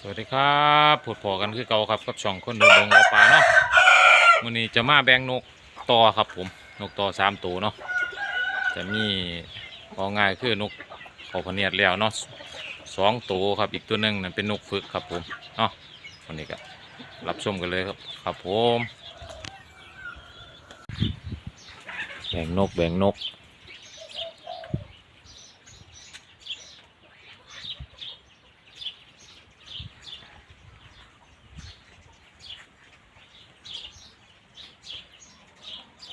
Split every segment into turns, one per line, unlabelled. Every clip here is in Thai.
สวัสดีครับพูดพอกันคือเก่าครับกับช่องคนเดินดงเราป่าเนาะมื้อนี้จะมาแบ่งนกต่อครับผมนกต่อสามตัวเนาะจะมีเอาง่ายคือนกเขาพเนียดแล้วเนาะสองตัวครับอีกตัวหนึ่งนั่นเป็นนกฝึกครับผมเนาะวันนี้ก็รับชมกันเลยครับครับผมแบ่งนกแบ่งนก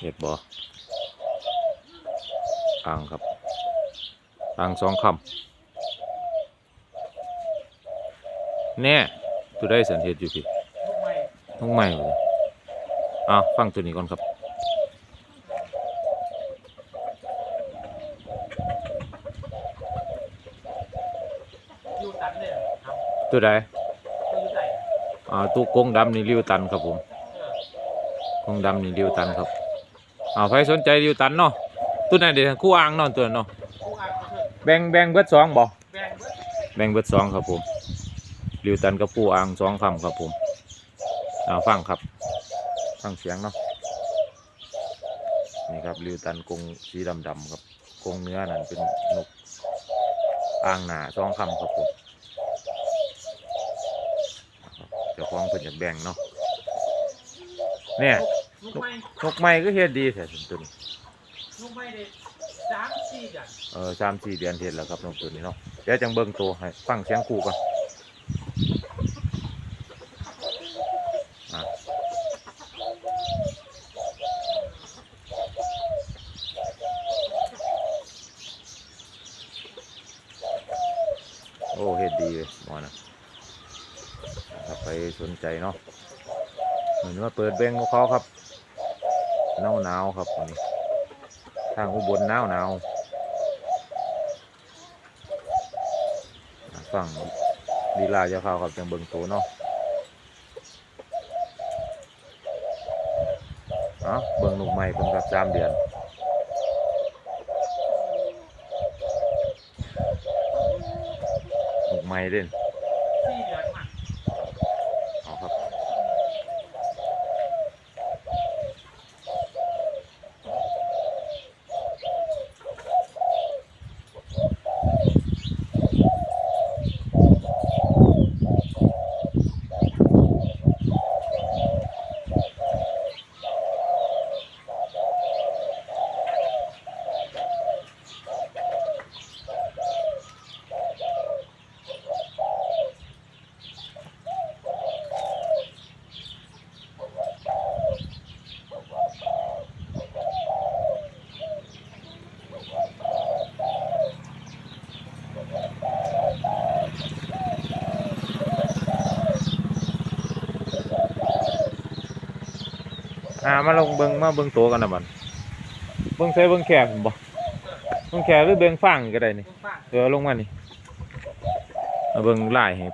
เห็ดบ่อ่างครับอ่างสองคำแน่ตัวได้สันเห็ดอยู่พี่
ลูกใหม่
ต้องใหม่เลยอะฟังตัวนี้ก่อนครับ
ยูตันเนี่ยครับ
ตัวใด
ตัวยูใส่
อ่าตัวกงดำนี่ริวตันครับผม
เออก
งดำนี่ริวตันครับ อ่าใครสนใจริวตันเนาะตัวไหนเดี๋ยวคู่อ่างเนาะตัวนั้นเนาะ
ผู้อ่านเขาเถอะ
แบ่งแบ่งเบิดสองบ่
แบงเบิด
แบ่งเบิดสองครับผมริวตันกับปูอ่างสองคำครับผมเอาฟังครับฟังเสียงเนาะนี่ครับริวตันกรงสีดำดำๆครับกรงเนื้อนั่นเป็นนกอ่างหนาสองคำครับผมนะครับเจ้าของเพิ่นอยากแบ่งเนาะเนี่ย
ลูกใหม่
นกไม้ก็เฮ็ดดีแท้สุดตัวนี้
ลูกใหม่เด็กสามสี่เดือน
เออสามสี่เดือนเฮ็ดแล้วครับนกตัวนี้เนาะเดี๋ยวจังเบิ่งตัวให้ฟังเสียงคู่ก่อนอะโอ้เฮ็ดดีเลยหมอนะถ้าไปสนใจเนาะเหมือนว่าเปิดเบ้งของเขาครับ หนาวหนาวครับนี่ทางอุบลหนาวหนาวอ่งลีลาจะเข้าครับจังเบิ่งตัวเนาะเอะเบิ่งหนุกใหม่เพิ่นกับสามเดือนหนุกใหม่เด่น
มา
ลงเบิงมาเบิงตัวกันนะบันเบิงใส่เบิงแขกผมบ่เบิงแขกหรือเบิงฟังก็ได้นี่เออลงมานี่มาเบิงไล่ให้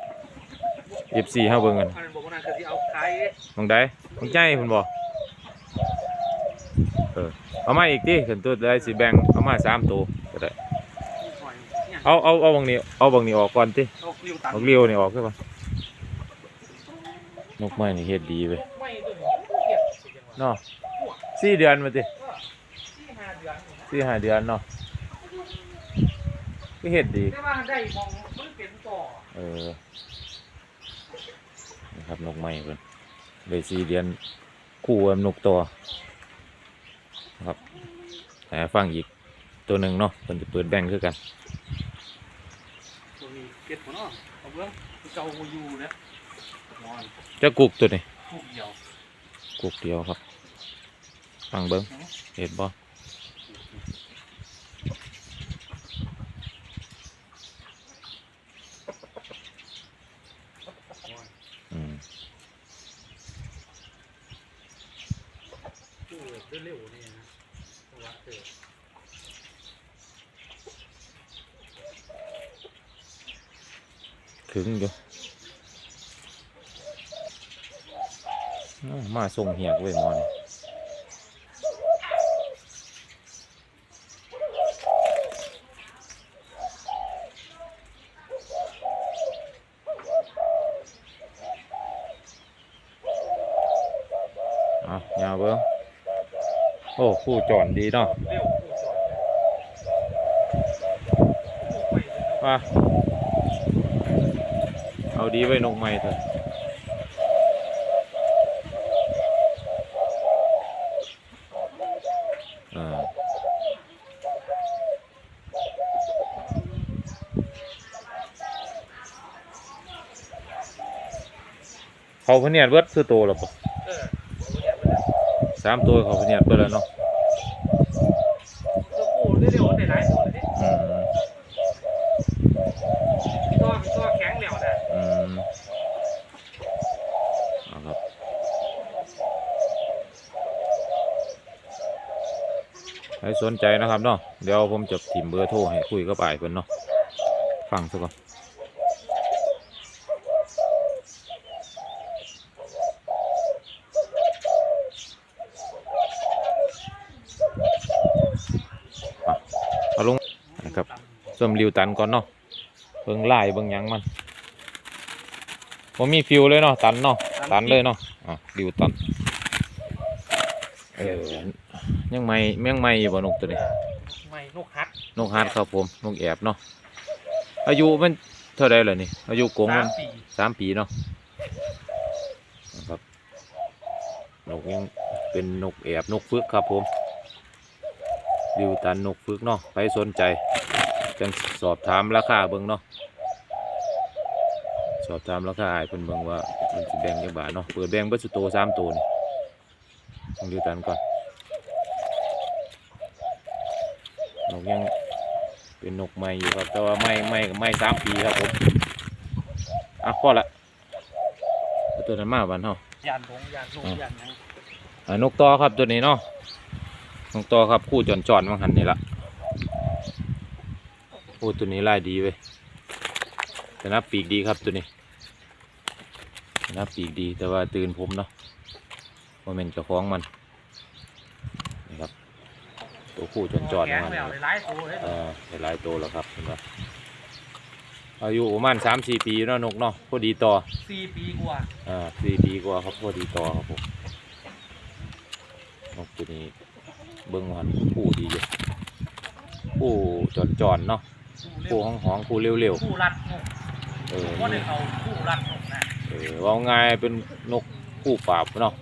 เอฟซีเฮาเบิงกัน
อันนั้นบอกว่านั่นคือที่เอาขาย
มองได้มองใจเพิ่นบ่เออเอามาอีกติขึ้นตัวได้สิแบงเอามาสามตัวก็ได้
หอยเอา
เอาเอาบางนี้เอาบางนี้ออกก่อนติ
เอ
อาเลี้ยวนี่ออกคือป่ะนกไม้นี่เฮ็ดดีเว้ย
ไม่ เนาะ
สี่เดือนมาติ
สี่ห้าเดือนนี่นะ
สี่ห้าเดือนเนาะก็เฮ็ดดี
แต่ว่าได้มองมันเป็นต่อ
เออนี่ครับนกไม้เพิ่นได้สี่เดือนคู่กับนกตัวนะครับแต่ฟังอีกตัวหนึ่งเนาะเพิ่นจะเปิดแบ่งคือกัน
ตัวนี้เก็บหัวเนาะเอาเบื้องเก่าอยู่นะนอน
จะกุกตัวนี้
ทุกเดียว
กุกเดียวครับฟังเบิ้งเห็นบ่
เร็วๆนี่นะวัดเกิด
ถึงอยู่ มาส่งเหียกเว้ยมอนอ่ยาวเบิ้งโอ้คู่จอด
ดีเนาะ
มาเอาดีไว้นกใหม่เถอะ เขาพะเนียดเบิดคือโตแล้วปะ
เออเอาเนี่ยมันเนี่ย
สามตัวเขาพะเนียดเบิดแล้วเนาะ
ตัวผู้เร็วๆได้หลายตัวเลยดิ
อืม
ตัวเป็นตัวแข็งแล้วนะ
อืมเอาครับใครสนใจนะครับเนาะเดี๋ยวผมจะถิ่มเบอร์โทรให้คุยกับอ้ายเพิ่นเนาะฟังซะก่อน เอาลงนะครับส้มริวตันก่อนเนาะเบิ่งลายเบิ่งหยังมันผมมีฟิวเลยเนาะตันเนาะตันเลยเนาะอะริวตันเออยังไม่ยังไม่อยู่บ่นกตัวนี้
เออไม่นกฮัด
นกฮาร์ดครับผมนกแอบเนาะอายุมันเท่าไรล่ะนี่อายุกง
สา
มั
ม
น
ปี
สามปีเนาะนะครับนกยังเป็นนกแอบนกฟึกครับผม ดิวตันนกฟึกเนาะใครสนใจจังสอบถามราคาเบิ่งเนาะสอบถามราคาให้เพิ่นเบิ่งว่ามันสิแบ่งจักบาทเนาะเปิดแบ่งเบิดสุดโตสามตัวนี่ต้องดิวตันก่อนนกยังเป็นนกใหม่อยู่ครับแต่ว่าไม่ไม่ไม่สามปีครับผมอะพอละเอาตัวนั้นมาบ้านเฮา
ยานลงยานลงยานหยัง
อ่านกต่อครับตัวนี้เนาะ นกต่อครับคู่จอนจอนๆมังหันนี่ละโอ้ตัวนี้ลายดีเว้ยแต่นับปีกดีครับตัวนี้แต่นับปีกดีแต่ว่าตื่นผมเนาะโมเมนต์เจ้าของมันนี่ครับตัวคู่จอนจอนๆ
แข็
มั
ง
งหัน
แล้ว
นี่
ได้หลายตัวเลย
เออได้หลายตัวแล้วครับเห็นปะอายุประมาณสามสี่ปีเนาะนกเนาะพอดีต่อ
สี่ปีกว่า
อ่าสี่ปีกว่าครับพอดีต่อครับผมนกตัวนี้ เบิ้งหันผู้ดีอยู่ผู้จอนจอนๆเนาะ
ผู้เร็
ผู้
ว
ห้องหองๆผู้เร็ว
ผู้รัดนก
ๆเออ
ว่าได้เอาผู้รัดนกนะ
เออว่าง่ายเป็นนกผู้ปราบเนาะ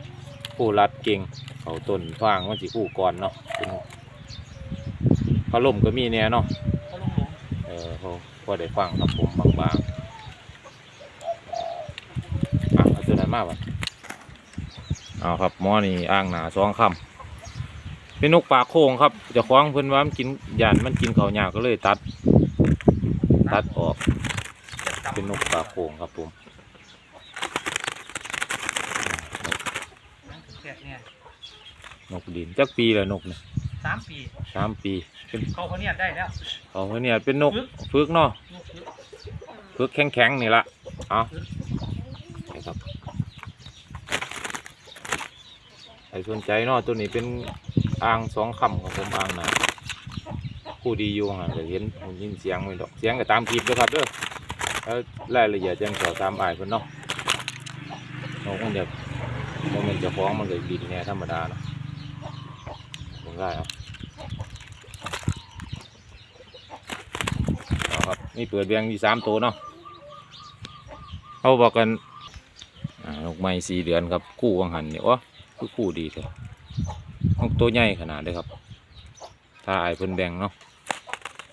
ผู้รัดเก่งเขาต้นฟางมันสิผู้ก่อนเนาะเป็นเขาล่มก็มีเนี่ยเนาะ
เขาลงหลง
เออเขาก็ได้ฟังครับผมบางๆอะเอาตัวนั้นมาบ่เอาครับหมอนี่อ่างหนาสองคำ เป็นนกปากโค้งครับเจะคว้าของเพิ่นว่ามันกินยานมันกินเขาวหยากก็เลยตัด ตัดออก เป็นนกปากโค้งครับผม
แกะเนี่ย
นกดินจักปีละนกเนี่ย
สามปี
สามปีเป็น
เขาเขาเนี่ยได้แล้ว
เขาเพิ่นเนี่ยเป็นนก
ฝึก
ฝึกเนาะ
นกเยอะ
ฝึกแข็งๆนี่ละเอานี่ครับใคร สนใจเนาะตัวนี้เป็นอ่างสองคำของผมอ่างหนาผู้ดีอยู่ห่างก็เห็นผมยินเสียงไม่ดอกเสียงก็ตามคลิปเลยครับเด้อแล้วรายละเอียดยังสอตามอ่ายเพิ่นเนาะนกมันเดี๋ยวโมเมนต์จะฟ้องมันเลยบินเนี่ยธรรมดาเนาะผมได้ครับนี่เปิดเบียงที่สามตัวเนาะเขาบอกกันอ่านกไม้สีเดือนครับคู่วังหันเนี่ยโอ้ คือคู่ดีเลยนกตัวใหญ่ขนาดเลยครับ ถ้าอายเพิ่นแบ่งเนาะ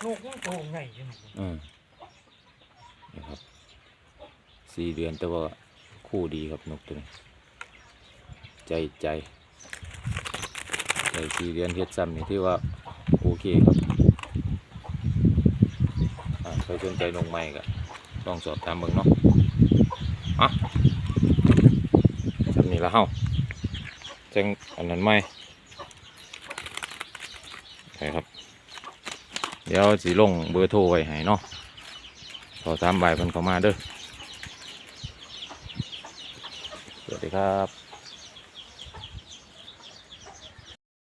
นกยังโตไงอยู่หนู
อืมนี่ครับสี่เดือนแต่ว่าคู่ดีครับนกตัวนี้ใจใจใจสี่เดือนเฮ็ดซ้ำนี่ที่ว่าโอเคครับอ่าใครสนใจนกใหม่ก็ลองสอบถามเบิ่งเนาะอะซ้ำนี่ละเฮา จังอันนั้นไหมใช่ครับ เดี๋ยวสีลงเบอร์โทรไว้ให้เนาะขอตามใบเพิ่นเข้ามาเด้อสวัสดีครับ